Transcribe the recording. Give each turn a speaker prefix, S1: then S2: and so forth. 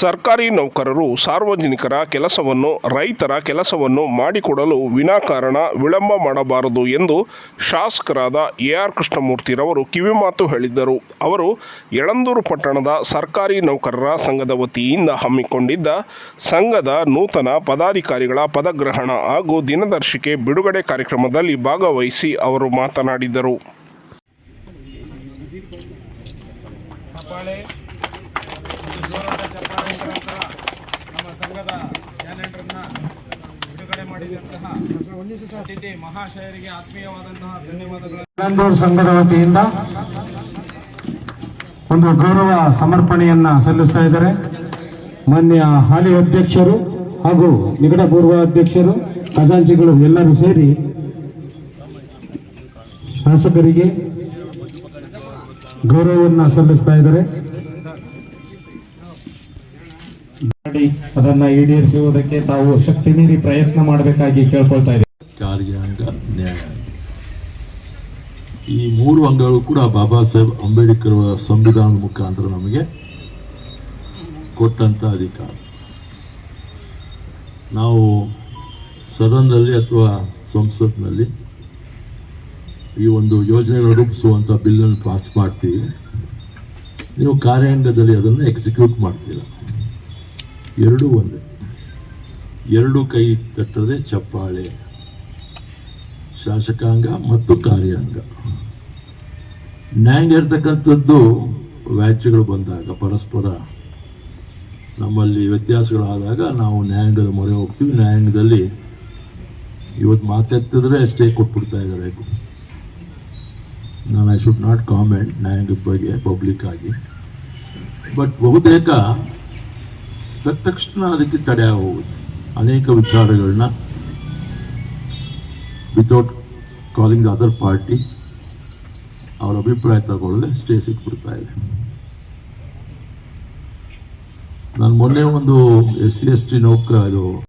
S1: ಸರ್ಕಾರಿ ನೌಕರರು ಸಾರ್ವಜನಿಕರ ಕೆಲಸವನ್ನು, ರೈತರ ಕೆಲಸವನ್ನು ಮಾಡಿಕೊಡಲು ವಿನಾಕಾರಣ ವಿಳಂಬ ಮಾಡಬಾರದು ಎಂದು ಶಾಸಕರಾದ ಎ ಆರ್ ಕೃಷ್ಣಮೂರ್ತಿರವರು ಕಿವಿಮಾತು ಹೇಳಿದ್ದರು. ಅವರು ಯಳಂದೂರು ಪಟ್ಟಣದ ಸರ್ಕಾರಿ ನೌಕರರ ಸಂಘದ ವತಿಯಿಂದ ಹಮ್ಮಿಕೊಂಡಿದ್ದ ಸಂಘದ ನೂತನ ಪದಾಧಿಕಾರಿಗಳ ಪದಗ್ರಹಣ ಹಾಗೂ ದಿನದರ್ಶಿಕೆ ಬಿಡುಗಡೆ ಕಾರ್ಯಕ್ರಮದಲ್ಲಿ ಭಾಗವಹಿಸಿ ಅವರು ಮಾತನಾಡಿದರು
S2: ಚಪ್ಪಾಳೆ ಒಂದು ಜೋರಾದ ಚಪ್ಪಾಳೆ ಮುಖಾಂತರ ನಮ್ಮ ಸಂಘದ ಕ್ಯಾಲೆಂಡರ್ನ ಬಿಡುಗಡೆ ಮಾಡಿದಂತಹ ಅತಿಥಿ ಮಹಾಶಯರಿಗೆ ಆತ್ಮೀಯವಾದಂತಹ ಧನ್ಯವಾದಗಳು.
S3: ಸಂಘದ ವತಿಯಿಂದ ಒಂದು ಗೌರವ ಸಮರ್ಪಣೆಯನ್ನ ಸಲ್ಲಿಸ್ತಾ ಇದ್ದಾರೆ. ಮಾನ್ಯ ಹಾಲಿ ಅಧ್ಯಕ್ಷರು ಹಾಗೂ ನಿಕಟಪೂರ್ವ ಅಧ್ಯಕ್ಷರು, ಖಜಾಂಚಿಗಳು ಎಲ್ಲರೂ ಸೇರಿ ಶಾಸಕರಿಗೆ ಗೌರವವನ್ನು ಸಲ್ಲಿಸ್ತಾ ಇದ್ದಾರೆ. ಮಾಡಿ ಅದನ್ನ ಈಡೇರಿಸುವುದಕ್ಕೆ ತಾವು ಶಕ್ತಿ ಮೀರಿ ಪ್ರಯತ್ನ ಮಾಡಬೇಕಾಗಿ ಕೇಳ್ಕೊಳ್ತಾ ಇದ್ದೀವಿ.
S4: ಕಾರ್ಯಾಂಗ ನ್ಯಾಯಾಂಗ ಈ ಮೂರು ಅಂಗಗಳು ಕೂಡ ಬಾಬಾ ಸಾಹೇಬ್ ಅಂಬೇಡ್ಕರ್ ಸಂವಿಧಾನದ ಮುಖಾಂತರ ನಮಗೆ ಕೊಟ್ಟಂತ ಅಧಿಕಾರ. ನಾವು ಸದನದಲ್ಲಿ ಅಥವಾ ಸಂಸತ್ನಲ್ಲಿ ಈ ಒಂದು ಯೋಜನೆಗಳನ್ನು ರೂಪಿಸುವಂಥ ಬಿಲ್ಲನ್ನು ಪಾಸ್ ಮಾಡ್ತೀವಿ. ನೀವು ಕಾರ್ಯಾಂಗದಲ್ಲಿ ಅದನ್ನು ಎಕ್ಸಿಕ್ಯೂಟ್ ಮಾಡ್ತೀರ? ಎರಡೂ ಒಂದು. ಎರಡು ಕೈ ತಟ್ಟದೆ ಚಪ್ಪಾಳೆ. ಶಾಸಕಾಂಗ ಮತ್ತು ಕಾರ್ಯಾಂಗ. ನ್ಯಾಯಾಂಗ ಇರ್ತಕ್ಕಂಥದ್ದು ವ್ಯಾಜ್ಯಗಳು ಬಂದಾಗ ಪರಸ್ಪರ ನಮ್ಮಲ್ಲಿ ವ್ಯತ್ಯಾಸಗಳಾದಾಗ ನಾವು ನ್ಯಾಯಾಂಗದ ಮೊರೆ ಹೋಗ್ತೀವಿ. ನ್ಯಾಯಾಂಗದಲ್ಲಿ ಇವತ್ತು ಮಾತೆತ್ತಿದ್ರೆ ಸ್ಟೇ ಕೊಟ್ಬಿಡ್ತಾ ಇದ್ದಾರೆ. ನಾನು ಐ ಶುಡ್ ನಾಟ್ ಕಾಮೆಂಟ್ ನ್ಯಾಯಾಂಗದ ಬಗ್ಗೆ ಪಬ್ಲಿಕ್ ಆಗಿ. ಬಟ್ ಬಹುತೇಕ ತಕ್ಷಣ ಅದಕ್ಕೆ ತಡೆ ಹೋಗುತ್ತೆ ಅನೇಕ ವಿಚಾರಗಳನ್ನ without calling the other party ಅವರ ಅಭಿಪ್ರಾಯ ತಗೊಳ್ಳದೆ ಸ್ಟೇ ಸಿಕ್ಬಿಡ್ತಾ ಇದೆ. ನಾನು ಮೊನ್ನೆ ಒಂದು ಎಸ್ ಸಿ ಎಸ್ ಟಿ ನೌಕರ ಇದು